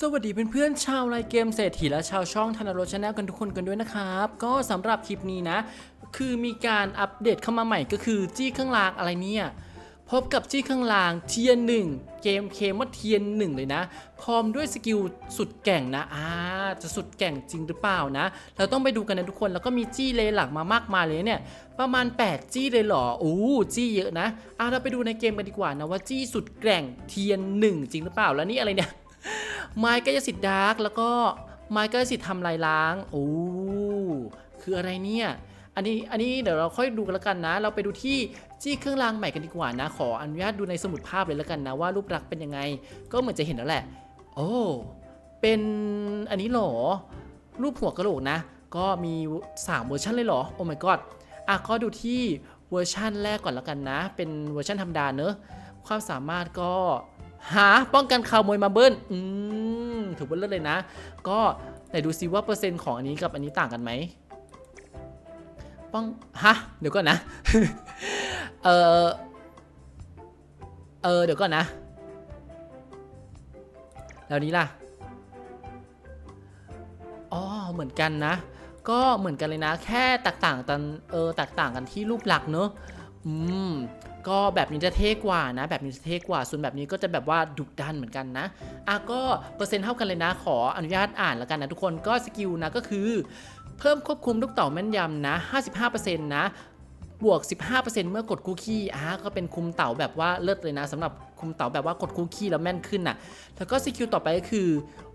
สวัสดีเพื่อนๆชาวไลน์เกมเศรษฐีและชาวช่องธนารชาแนลกันทุกคนกันด้วยนะครับ ก็สำหรับคลิปนี้นะ คือมีการอัปเดตเข้ามาใหม่ก็คือจี้เครื่องรางอะไรเนี่ยพบกับจี้เครื่องรางเทียนหนึ่งเกมเคมว่าเทียนหนึ่งเลยนะ พร้อมด้วยสกิลสุดแก่งนะอ่าจะสุดแก่งจริงหรือเปล่านะ เราต้องไปดูกันนะทุกคนแล้วก็มีจี้เลหลักมามากมายเลยเนี่ย ประมาณ 8 จี้เลยเหรออู้จี้เยอะนะอ่าเราไปดูในเกมกันดีกว่านะว่าจี้สุดแก่งเทียนหนึ่งจริงหรือเปล่าแล้วนี่อะไรเนี่ย ไม้กายสิทธิ์ดาร์กแล้วก็ไม้กายสิทธิ์ทำลายล้างโอ้คืออะไรเนี่ยอันนี้อันนี้เดี๋ยวเราค่อยดูกันแล้วกันนะ เราไปดูที่จี้เครื่องรางใหม่กันดีกว่านะ ขออนุญาตดูในสมุดภาพเลยแล้วกันนะว่ารูปลักษณ์เป็นยังไง ก็เหมือนจะเห็นแล้วแหละ โอ้เป็นอันนี้หรอ รูปหัวกระโหลกนะ ก็มี 3 เวอร์ชันเลยเหรอ โอ้ my god อะก็ดูที่เวอร์ชันแรกก่อนแล้วกันนะ เป็นเวอร์ชันธรรมดาเนอะความสามารถก็หาป้องกันข่าวมวยมาเบิ้ลอืม ถือว่าเลิศเลยนะ ก็ไหนดูซิว่าเปอร์เซ็นต์ของอันนี้กับอันนี้ต่างกันไหมป้องฮะเดี๋ยวก่อนนะ เออเออเดี๋ยวก่อนนะ แล้วนี้ล่ะอ๋อเหมือนกันนะ ก็เหมือนกันเลยนะ แค่แตกต่างกันเออแตกต่างกันที่รูปหลักเนอะอืม ก็แบบนี้จะเท่กว่านะ แบบนี้จะเท่กว่า ส่วนแบบนี้ก็จะแบบว่าดุดันเหมือนกันนะอะก็เปอร์เซ็นต์เท่ากันเลยนะ ขออนุญาตอ่านแล้วกันนะทุกคนก็สกิลนะก็คือเพิ่มควบคุมลูกเต่าแม่นยำนะ 55%นะบวก 15%เมื่อกดคูคี้อะก็เป็นคุมเต่าแบบว่าเลิศเลยนะสำหรับคุมเต่าแบบว่ากดคูคี้แล้วแม่นขึ้นน่ะ แล้วก็สกิลต่อไปก็คือ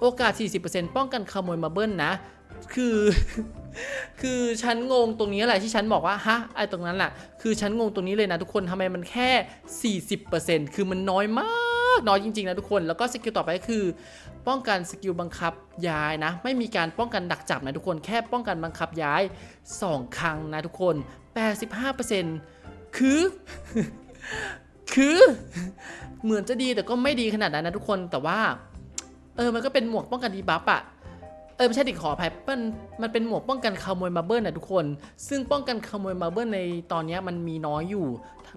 โอกาส 40%ป้องกันขโมยมาเบิ้ลนะ คือ คือฉันงงตรงนี้แหละที่ฉันบอกว่าฮะไอ้ตรงนั้นแหละคือฉันงงตรงนี้เลยนะทุกคนทำไมมันแค่ 40%คือมันน้อยมากน้อยจริงๆนะทุกคนแล้วก็สกิลต่อไปก็คือ ป้องกันสกิลบังคับย้ายนะ ไม่มีการป้องกันดักจับนะทุกคนแค่ป้องกันบังคับย้าย 2 ครั้งนะทุกคน 85%คือ คือเหมือนจะดีแต่ก็ไม่ดีขนาดนั้นนะทุกคนแต่ว่าเออมันก็เป็นหมวกป้องกันดีบัฟอะ เออไม่ใช่ดิขออภัยมันมันเป็นหมวกป้องกันขโมยมาเบิลนะทุกคน ซึ่งป้องกันขโมยมาเบิลในตอนนี้มันมีน้อยอยู่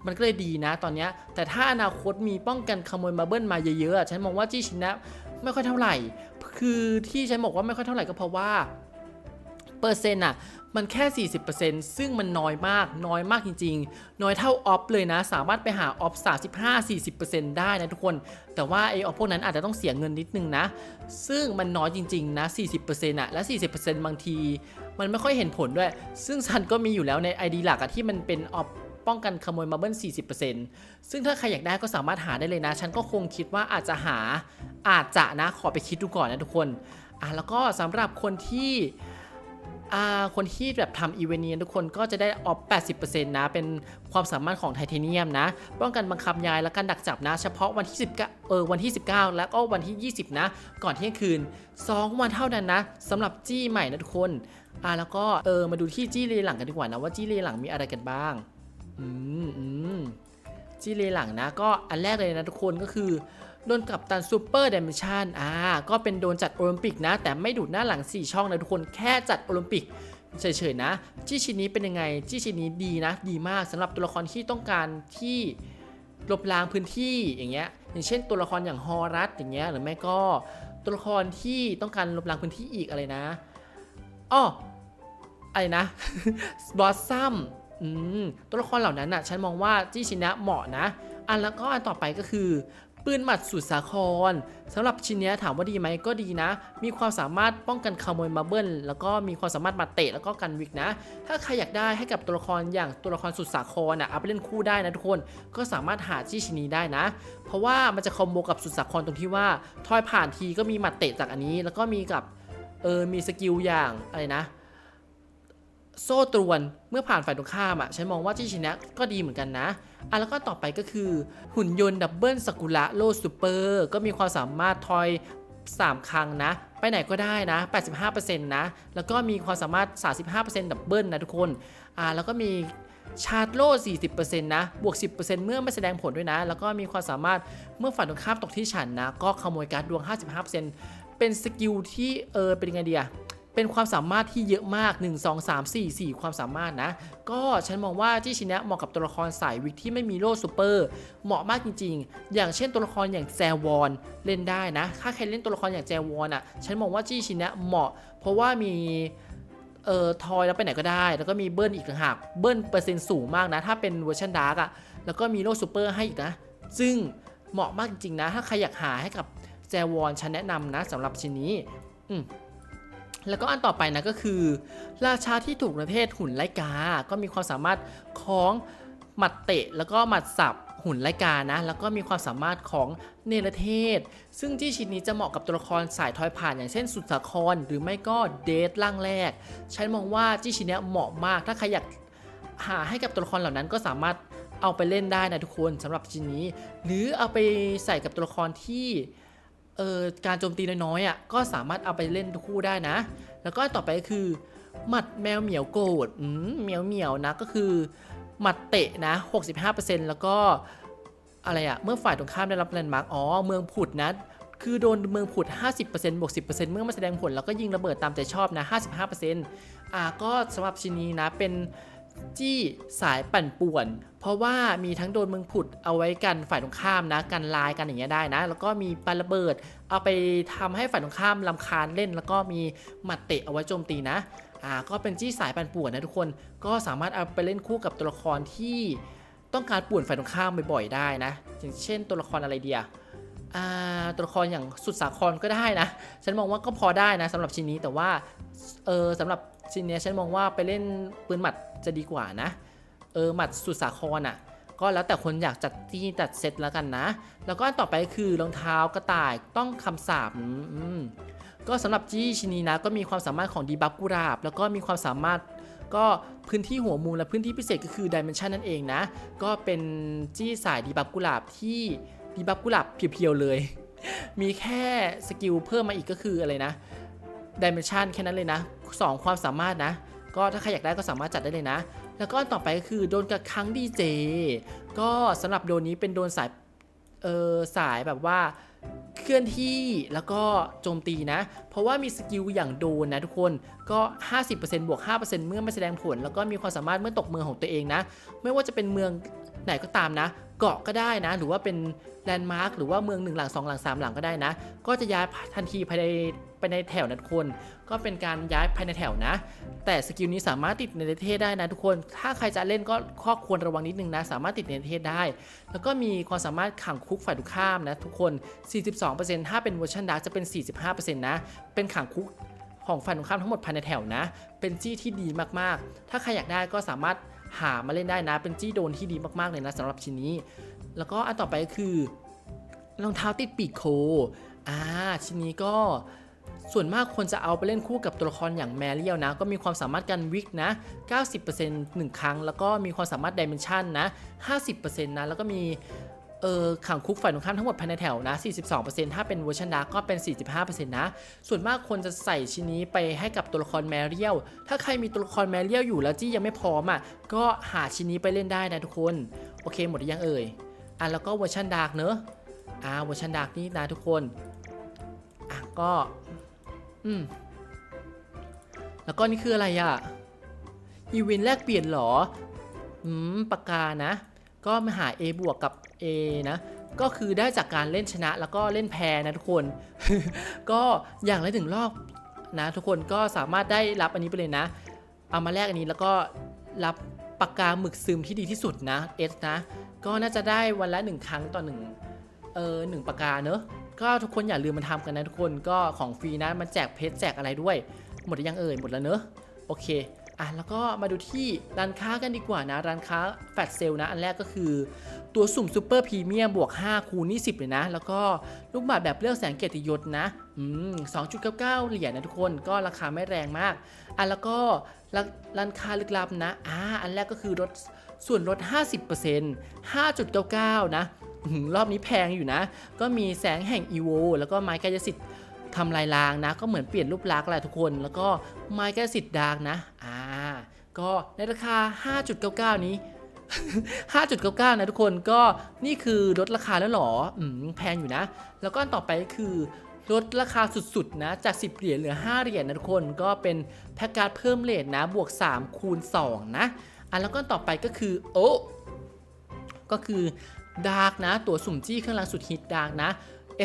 มันก็เลยดีนะตอนนี้ แต่ถ้าอนาคตมีป้องกันขโมยมาเบิลมาเยอะๆฉันมองว่าจี้ชินะไม่ค่อยเท่าไหร่ คือที่ฉันบอกว่าไม่ค่อยเท่าไหร่ก็เพราะว่า เปอร์เซ็นต์อะมันแค่ 40%ซึ่งมันน้อยมาก น้อยมากจริง ๆ น้อยเท่าออฟเลยนะ สามารถไปหาออฟ35-40%ได้นะทุกคน แต่ว่าไอออฟพวกนั้นอาจจะต้องเสียเงินนิดนึงนะ ซึ่งมันน้อยจริง ๆ นะ 40%อะและ 40%บางที มันไม่ค่อยเห็นผลด้วย ซึ่งฉันก็มีอยู่แล้วใน ID หลักอะที่มันเป็นออฟป้องกันขโมยมาเบิ้ล40%ซึ่งถ้าใครอยากได้ก็สามารถหาได้เลยนะ ฉันก็คงคิดว่าอาจจะหาอาจจะนะ ขอไปคิดดูก่อนนะทุกคน อะแล้วก็สำหรับคนที่ คนที่แบบทำอีเวนต์นี้ทุกคนก็จะได้ออฟ 80%นะ เป็นความสามารถของไทเทเนียมนะ ป้องกันบังคับย้ายและการดักจับนะ เฉพาะวันที่19เออวันที่ 19 แล้วก็วันที่ 20 นะ ก่อนเที่ยงคืน 2 วันเท่านั้นนะสำหรับจี้ใหม่นะทุกคนอ่าแล้วก็เออมาดูที่จี้เลหลังกันดีกว่านะว่าจี้เลหลังมีอะไรกันบ้าง อืมอืมจี้เลหลังนะ ก็อันแรกเลยนะทุกคนก็คือ โดนกับตันซูเปอร์ดิเมชันอ่าก็เป็นโดนจัดโอลิมปิกนะ แต่ไม่ดูดหน้าหลัง 4 ช่องนะทุกคนแค่จัดโอลิมปิกเฉยๆนะ จี้ชิ้นนี้เป็นยังไง จี้ชิ้นนี้ดีนะ ดีมากสำหรับตัวละครที่ต้องการที่ลบล้างพื้นที่อย่างเงี้ยอย่างเช่น ตัวละครอย่างฮอรัสอย่างเงี้ยหรือไม่ก็ตัวละครที่ต้องการลบล้างพื้นที่อีกอะไรนะอ้ออะไรนะบอสซัมอืมตัวละครเหล่านั้นน่ะฉันมองว่าจี้ชินะเหมาะนะ อันแล้วก็อันต่อไปก็คือ ปืนหมัดสุดสาครสำหรับชิ้นนี้ถามว่าดีไหมก็ดีนะ มีความสามารถป้องกันขโมยมาเบิลแล้วก็มีความสามารถมาเตะแล้วก็กันวิกนะ ถ้าใครอยากได้ให้กับตัวละครอย่างตัวละครสุดสาครอะเอาไปเล่นคู่ได้นะทุกคนก็สามารถหาจี้ชิ้นนี้ได้นะ เพราะว่ามันจะคอมโบกับสุดสาครตรงที่ว่าทอยผ่านทีก็มีหมัดเตะจากอันนี้ แล้วก็มีกับเออมีสกิลอย่างอะไรนะโซ่ตรวนเมื่อผ่านฝ่ายตรงข้ามอะฉันมองว่าจี้ชินะก็ดีเหมือนกันนะ อะแล้วก็ต่อไปก็คือ หุ่นยนต์ดับเบิลสกุระโลซูเปอร์ก็มีความสามารถทอย 3 ครั้งนะ ไปไหนก็ได้นะ 85%นะ แล้วก็มีความสามารถ 35%ดับเบิลนะทุกคนอ่าแล้วก็มีชาร์จโล่40%นะ บวก 10%เมื่อไม่แสดงผลด้วยนะ แล้วก็มีความสามารถเมื่อฝ่ายตรงข้ามตกที่ฉันนะ ก็ขโมยการ์ดดวง 55%เป็นสกิลที่เออเป็นยังไงดีอะ เป็นความสามารถที่เยอะมาก 1 2 3 4 4 ความสามารถนะ ก็ฉันมองว่าจี้ชินะเหมาะกับตัวละครสายวิกที่ไม่มีโล่ซูเปอร์เหมาะมากจริง ๆ อย่างเช่นตัวละครอย่างแจวอนเล่นได้นะ ถ้าใครเล่นตัวละครอย่างแจวอนอะ ฉันมองว่าจี้ชินะเหมาะ เพราะว่ามีเอ่อทอยแล้วไปไหนก็ได้ แล้วก็มีเบิ้ลอีกต่างหากเบิ้ลเปอร์เซ็นต์สูงมากนะ ถ้าเป็นเวอร์ชันดาร์กอะแล้วก็มีโล่ซูเปอร์ให้อีกนะ ซึ่งเหมาะมากจริงๆนะ ถ้าใครอยากหาให้กับแจวอนฉันแนะนำนะสำหรับชิ้นนี้ อืม แล้วก็อันต่อไปนะก็คือ ราชาที่ถูกประเทศหุ่นไลกา ก็มีความสามารถของหมัดเตะแล้วก็หมัดสับหุ่นไลกานะ แล้วก็มีความสามารถของเนรเทศ ซึ่งที่ชิ้นนี้จะเหมาะกับตัวละครสายทอยผ่านอย่างเช่นสุดสาคร หรือไม่ก็เดทร่างแรก ฉันมองว่าที่ชิ้นเนี้ยเหมาะมากถ้าใครอยากหาให้กับตัวละครเหล่านั้นก็สามารถเอาไปเล่นได้นะทุกคนสำหรับชิ้นนี้ หรือเอาไปใส่กับตัวละครที่ เออการโจมตีน้อยๆอะก็สามารถเอาไปเล่นคู่ได้นะ แล้วก็ต่อไปคือ หมัดแมวเหมียวโกรธอืมเหมียวเหมียวนะก็คือ หมัดเตะนะ 65%แล้วก็อะไรอะเมื่อฝ่ายตรงข้ามได้รับแลนด์มาร์กอ๋อเมืองผุดนะคือโดนเมืองผุด 50%บวก 10%เมื่อมาแสดงผลแล้วก็ยิงระเบิดตามใจชอบนะ 55%อ่าก็สำหรับชิ้นนี้นะเป็น จี้สายปั่นป่วน เพราะว่ามีทั้งโดนเมืองผุดเอาไว้กันฝ่ายตรงข้ามนะกันลายกันอย่างเงี้ยได้นะ แล้วก็มีปาระเบิด เอาไปทำให้ฝ่ายตรงข้ามลำคาญเล่น แล้วก็มีหมัดเตะเอาไว้โจมตีนะอ่าก็เป็นจี้สายปั่นป่วนนะทุกคนก็สามารถเอาไปเล่นคู่กับตัวละครที่ต้องการป่วนฝ่ายตรงข้ามบ่อยๆได้นะอย่างเช่นตัวละครอะไรเดียอ่าตัวละครอย่างสุดสาครก็ได้นะ ฉันมองว่าก็พอได้นะสำหรับชิ้นนี้แต่ว่าเออสำหรับ ชิ้นเนี้ยฉันมองว่าไปเล่นปืนหมัดจะดีกว่านะ เออหมัดสุดสาครอะ ก็แล้วแต่คนอยากจัดที่จัดเซตแล้วกันนะ แล้วก็อันต่อไปคือรองเท้ากระต่ายต้องคำสาบก็สำหรับจี้ชินีนะก็มีความสามารถของดีบัฟกุราบ แล้วก็มีความสามารถก็พื้นที่หัวมูลและพื้นที่พิเศษก็คือดิเมนชันนั่นเองนะ ก็เป็นจี้สายดีบัฟกุหลาบที่ดีบัฟกุหลาบเพียวๆเลย มีแค่สกิลเพิ่มมาอีกก็คืออะไรนะดิเมนชันแค่นั้นเลยนะ สองความสามารถนะ ก็ถ้าใครอยากได้ก็สามารถจัดได้เลยนะ แล้วก็อันต่อไปก็คือโดนกับครั้งดีเจ ก็สำหรับโดนนี้เป็นโดนสาย เออสายแบบว่าเคลื่อนที่แล้วก็โจมตีนะ เพราะว่ามีสกิลอย่างโดนนะทุกคนก็ 50%บวก 5%เมื่อไม่แสดงผล แล้วก็มีความสามารถเมื่อตกเมืองของตัวเองนะ ไม่ว่าจะเป็นเมืองไหนก็ตามนะ เกาะก็ได้นะ หรือว่าเป็นแลนด์มาร์คหรือว่าเมืองหนึ่งหลังสองหลังสามหลังก็ได้นะ ก็จะย้ายทันทีภายในไปในแถวนะทุกคน ก็เป็นการย้ายภายในแถวนะ แต่สกิลนี้สามารถติดในประเทศได้นะทุกคน ถ้าใครจะเล่นก็ข้อควรระวังนิดนึงนะ สามารถติดในประเทศได้ แล้วก็มีความสามารถขังคุกฝ่ายตรงข้ามนะทุกคน 42%ถ้าเป็นเวอร์ชันดาร์กจะเป็น 45%นะ เป็นขังคุกของฝ่ายตรงข้ามทั้งหมดภายในแถวนะ เป็นจี้ที่ดีมากๆ ถ้าใครอยากได้ก็สามารถ หามาเล่นได้นะ เป็นจี้โดนที่ดีมากๆเลยนะสำหรับชิ้นนี้ แล้วก็อันต่อไปก็คือรองเท้าติดปีกโคอ่าชิ้นนี้ก็ส่วนมากคนจะเอาไปเล่นคู่กับตัวละครอย่างแมรี่นะ ก็มีความสามารถการวิกนะ 90% 1 ครั้ง แล้วก็มีความสามารถดิเมนชันนะ 50%นะ แล้วก็มี เออขังคุกฝ่ายตรงข้ามทั้งหมดภายในแถวนะ 42%ถ้าเป็นเวอร์ชันดาร์กก็เป็น 45%นะ ส่วนมากคนจะใส่ชิ้นนี้ไปให้กับตัวละครแมเรียล ถ้าใครมีตัวละครแมเรียลอยู่แล้วจี้ยังไม่พร้อมอะ ก็หาชิ้นนี้ไปเล่นได้นะทุกคน โอเคหมดยังเอ่ย อะแล้วก็เวอร์ชันดาร์กเนอะ อ่าเวอร์ชันดาร์กนี่นะทุกคน อะก็ อืม แล้วก็นี่คืออะไรอะ อีเวนต์แลกเปลี่ยนหรอ อืมปากกานะ ก็มาหา A บวกกับ A นะก็คือได้จากการเล่นชนะแล้วก็เล่นแพ้นะทุกคน ก็อย่างละหนึ่งรอบนะทุกคนก็สามารถได้รับอันนี้ไปเลยนะ เอามาแลกอันนี้แล้วก็รับปากกาหมึกซึมที่ดีที่สุดนะ S นะ ก็น่าจะได้วันละหนึ่งครั้งต่อหนึ่งเออหนึ่งปากกาเนอะก็ทุกคนอย่าลืมมาทำกันนะทุกคนก็ของฟรีนะมันแจกเพชรแจกอะไรด้วย หมดยังเอ่ยหมดแล้วเนอะโอเค อะแล้วก็มาดูที่ร้านค้ากันดีกว่านะ ร้านค้าแฟลชเซลนะ อันแรกก็คือ ตัวสุ่มซูเปอร์พรีเมียมบวก 5 คูณนี่10เลยนะ แล้วก็ลูกบาศก์แบบเลือกแสงเกียรติยศนะอืม2.99 เหรียญนะทุกคนก็ราคาไม่แรงมากอะแล้วก็ร้านค้าลึกลับนะอ่าอันแรกก็คือลดส่วนลด 50% 5.99 นะอื้อหือรอบนี้แพงอยู่นะ ก็มีแสงแห่งอีโวแล้วก็ไม้กายสิทธิ์ทำลายล้างนะ ก็เหมือนเปลี่ยนรูปลักษณ์แหละทุกคน แล้วก็ไม้กายสิทธิ์ดาร์กนะ อ่า ก็ในราคา 5.99 นี้ 5.99 นะทุกคนก็นี่คือลดราคาแล้วหรออืมแพงอยู่นะ แล้วก็อันต่อไปก็คือลดราคาสุดๆ นะ จาก 10 เหรียญเหลือ 5 เหรียญนะทุกคนก็เป็นแพ็กการ์ดเพิ่มเลทนะบวก 3 คูณ 2 นะอะแล้วก็ต่อไปก็คือ โอ้ก็คือดาร์กนะ ตัวสุ่มจี้เครื่องรางสุดฮิตดาร์กนะ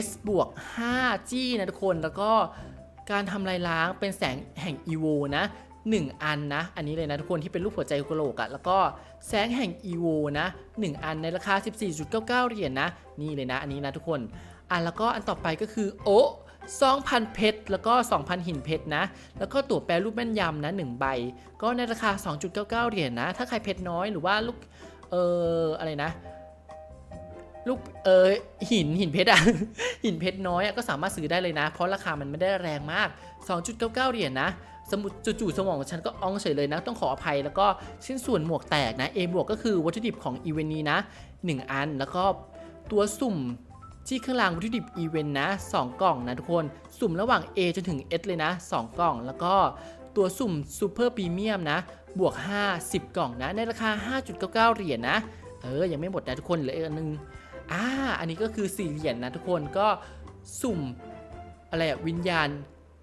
S บวก5จี้นะทุกคนแล้วก็การทำลายล้างเป็นแสงแห่งอีโวนะ 1 อันนะ อันนี้เลยนะทุกคนที่เป็นรูปหัวใจกะโหลกอะแล้วก็แสงแห่งอีโวนะ 1 อันในราคา 14.99 เหรียญนะนี่เลยนะ อันนี้นะทุกคนอะแล้วก็อันต่อไปก็คือโอ้2,000 เพชร แล้วก็ 2,000 หินเพชรนะ แล้วก็ตั๋วแปรรูปแม่นยำนะ 1 ใบ ก็ในราคา 2.99 เหรียญนะ ถ้าใครเพชรน้อยหรือว่าลูก เอออะไรนะ ลูกเออหินหินเพชรอะหินเพชรน้อยอะก็สามารถซื้อได้เลยนะ เพราะราคามันไม่ได้แรงมาก 2.99เหรียญนะสมุดจู่ๆสมองของฉันก็อ้องเฉยเลยนะ ต้องขออภัยแล้วก็ชิ้นส่วนหมวกแตกนะ A บวกก็คือวัตถุดิบของอีเวนต์นี้นะ 1 อันแล้วก็ตัวสุ่มที่เครื่องรางวัตถุดิบอีเวนต์นะ 2 กล่องนะทุกคนสุ่มระหว่าง A จนถึง S เลยนะ 2 กล่อง แล้วก็ตัวสุ่มซูเปอร์พรีเมียมนะ บวก5 10กล่องนะ ในราคา 5.99 เหรียญนะ เออ ยังไม่หมดนะทุกคนเหลืออีกอันนึง อ่าอันนี้ก็คือ4เหรียญนะทุกคนก็สุ่มอะไรอะวิญญาณ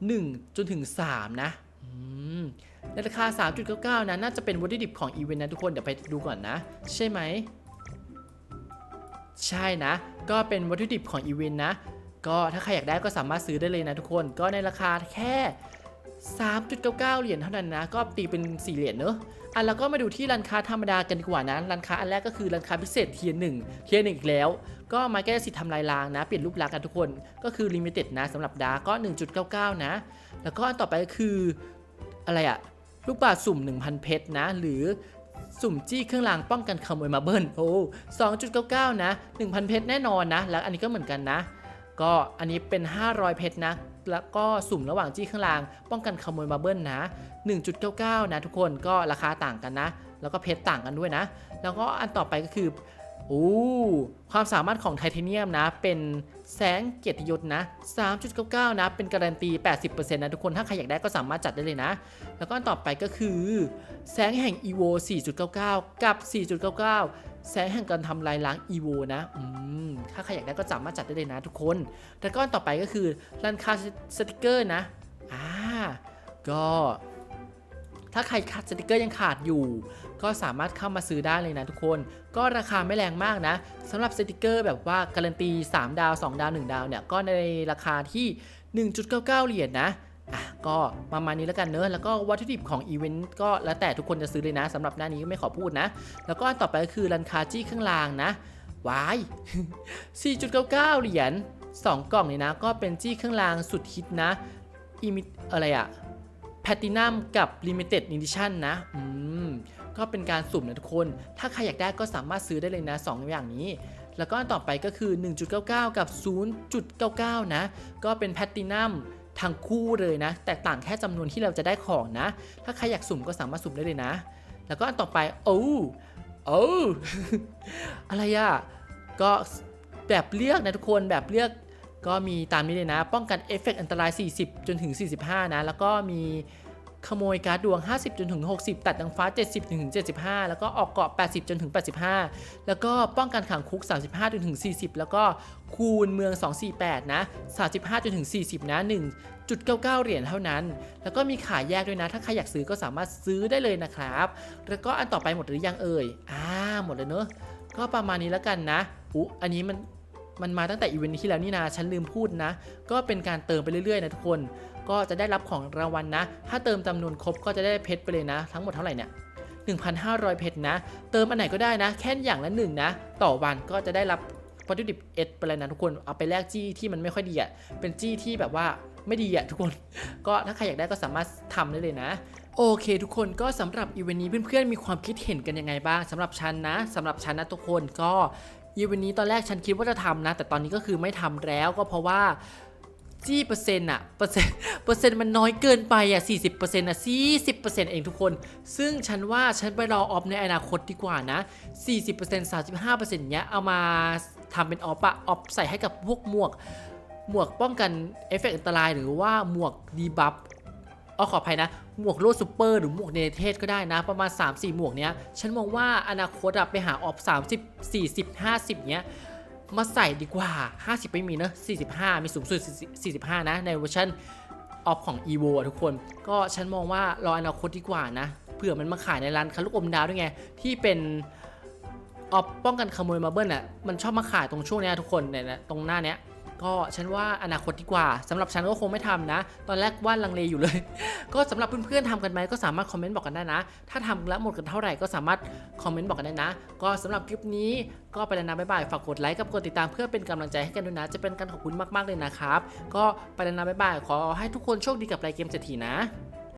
1 จนถึง 3 นะในราคา 3.99 นะ น่าจะเป็นวัตถุดิบของอีเวนต์นะทุกคน เดี๋ยวไปดูก่อนนะ ใช่ไหม ใช่นะ ก็เป็นวัตถุดิบของอีเวนต์นะ ก็ถ้าใครอยากได้ก็สามารถซื้อได้เลยนะทุกคน ก็ในราคาแค่ 3.99 เหรียญเท่านั้นนะ ก็ตีเป็น 4 เหรียญเนอะอะแล้วก็มาดูที่ร้านค้าธรรมดากันดีกว่านะร้านค้าอันแรกก็คือร้านค้าพิเศษเทียร์หนึ่งเทียร์หนึ่งอีกแล้ว ก็มาแก้สิทธิ์ทำลายล้างนะ เปลี่ยนรูปลักษณ์กันทุกคนก็คือลิมิเต็ดนะสำหรับดาก็ 1.99 นะ แล้วก็อันต่อไปก็คืออะไรอะลูกบาศสุ่ม 1,000 เพชรนะ หรือสุ่มจี้เครื่องรางป้องกันขโมยมาเบิ้ลโอ้2.99 นะ 1,000 เพชรแน่นอนนะ แล้วอันนี้ก็เหมือนกันนะ ก็อันนี้เป็น 500 เพชรนะ แล้วก็สุ่มระหว่างจี้ข้างล่าง ป้องกันขโมยมาเบิ้ลนะ 1.99 นะทุกคนก็ราคาต่างกันนะ แล้วก็เพชรต่างกันด้วยนะ แล้วก็อันต่อไปก็คือโอ้ความสามารถของไทเทเนียมนะ เป็นแสงเกียรติยศนะ 3.99 นะ เป็นการันตี 80%นะทุกคน ถ้าใครอยากได้ก็สามารถจัดได้เลยนะ แล้วก็อันต่อไปก็คือ แสงแห่ง EVO 4.99 กับ 4.99 แสงแห่งการทำลายล้าง EVO นะอืมถ้าใครอยากได้ก็สามารถจัดได้เลยนะทุกคนแล้วก็อันต่อไปก็คือร้านค้าสติกเกอร์นะอ่าก็ถ้าใครขาดสติกเกอร์ยังขาดอยู่ ก็สามารถเข้ามาซื้อได้เลยนะทุกคน ก็ราคาไม่แรงมากนะสำหรับสติกเกอร์แบบว่าการันตี 3 ดาว 2 ดาว 1 ดาวเนี่ยก็ในราคาที่ 1.99 เหรียญนะอะ ก็ประมาณนี้แล้วกันเนอะแล้วก็วัตถุดิบของอีเวนต์ก็แล้วแต่ทุกคนจะซื้อเลยนะสำหรับหน้านี้ก็ไม่ขอพูดนะ แล้วก็อันต่อไปก็คือรันคาจี้เครื่องรางนะวาย 4.99 เหรียญ 2 กล่องเลยนะ ก็เป็นจี้เครื่องรางสุดฮิตนะอีมิอะไรอะแพตตินัมกับ Limited Edition นะ อืม ก็เป็นการสุ่มนะทุกคน ถ้าใครอยากได้ก็สามารถซื้อได้เลยนะ 2 อย่างนี้ แล้วก็อันต่อไปก็คือ 1.99 กับ 0.99 นะ ก็เป็นแพตตินัม ทั้งคู่เลยนะ แตกต่างแค่จำนวนที่เราจะได้ของนะ ถ้าใครอยากสุ่มก็สามารถสุ่มได้เลยนะ แล้วก็อันต่อไปโอ้โอ้อะไรอะก็แบบเลือกนะทุกคนแบบเลือกก็มีตามนี้เลยนะ ป้องกันเอฟเฟกต์อันตราย 40 จนถึง 45 นะ แล้วก็มี ขโมยการ์ดดวง 50จนถึง60 ตัดดังฟ้า 70จนถึง75 แล้วก็ออกเกาะ 80จนถึง 85 แล้วก็ป้องกันขังคุก 35จนถึง 40 แล้วก็คูณเมือง 248 นะ 35จนถึง 40 นะ 1.99 เหรียญเท่านั้น แล้วก็มีขายแยกด้วยนะ ถ้าใครอยากซื้อก็สามารถซื้อได้เลยนะครับ แล้วก็อันต่อไปหมดหรือยังเอ่ย อ่า หมดแล้วเนอะ ก็ประมาณนี้แล้วกันนะอุ๊อันนี้มันมันมาตั้งแต่อีเวนต์ที่แล้วนี่นาฉันลืมพูดนะ ก็เป็นการเติมไปเรื่อยๆนะทุกคน ก็จะได้รับของรางวัลนะถ้าเติมจำนวนครบก็จะได้เพชรไปเลยนะ ทั้งหมดเท่าไหร่เนี่ย1,500 เพชรนะ เติมอันไหนก็ได้นะ แค่อย่างละหนึ่งนะ ต่อวันก็จะได้รับวัตถุดิบเอสไปเลยนะทุกคน เอาไปแลกจี้ที่มันไม่ค่อยดีอะ่ะ เป็นจี้ที่แบบว่าไม่ดีอะ่ะทุกคน ก็ถ้าใครอยากได้ก็สามารถทำได้เลยนะ โอเค ทุกคนก็สำหรับอีเวนต์นี้เพื่อนๆมีความคิดเห็นกันยังไงบ้างสำหรับฉันนะสำหรับฉันนะทุกคนก็อีเวนต์นี้ตอนแรกฉันคิดว่าจะทำนะ แต่ตอนนี้ก็คือไม่ทำแล้วก็เพราะว่า จี้เปอร์เซ็นต์อะเปอร์เซ็นต์เปอร์เซ็นต์มันน้อยเกินไปอะสี่สิบเปอร์เซ็นต์อะสี่สิบเปอร์เซ็นต์เองทุกคน ซึ่งฉันว่าฉันไปรอออฟในอนาคตดีกว่านะสี่สิบเปอร์เซ็นต์สามสิบห้าเปอร์เซ็นต์เนี้ยเอามาทำเป็นออฟอะออฟใส่ให้กับพวกหมวก หมวกป้องกันเอฟเฟกต์อันตรายหรือว่าหมวกดีบัฟเอาขออภัยนะ หมวกโลดซูเปอร์หรือหมวกเนเทศก็ได้นะ ประมาณ 3-4 หมวกเนี้ย ฉันมองว่าอนาคตอะไปหาออฟ30 40 50เนี้ย มาใส่ดีกว่า 50 ไม่มีเนอะ45 มีสูงสุด 45 นะ ในเวอร์ชันออฟของ EVO อะทุกคน ก็ฉันมองว่ารออนาคตดีกว่านะ เผื่อมันมาขายในร้านคาลูกอมดาวด้วยไง ที่เป็นออฟป้องกันขโมยมาเบิ้ลอะ มันชอบมาขายตรงช่วงนี้ทุกคนเนี่ยนะตรงหน้าเนี้ย ก็ฉันว่าอนาคตดีกว่าสำหรับฉันก็คงไม่ทำนะ ตอนแรกว่าลังเลอยู่เลย ก็สำหรับเพื่อนๆทำกันไหมก็สามารถคอมเมนต์บอกกันได้นะ ถ้าทำแล้วหมดกันเท่าไหร่ก็สามารถคอมเมนต์บอกกันได้นะ ก็สำหรับคลิปนี้ก็ไปแล้วนะบ๊ายบายฝากกดไลค์กับกดติดตามเพื่อเป็นกำลังใจให้กันด้วยนะ จะเป็นการขอบคุณมากๆเลยนะครับ ก็ไปแล้วนะบ๊ายบายขอให้ทุกคนโชคดีกับรายเกมเศรษฐีนะ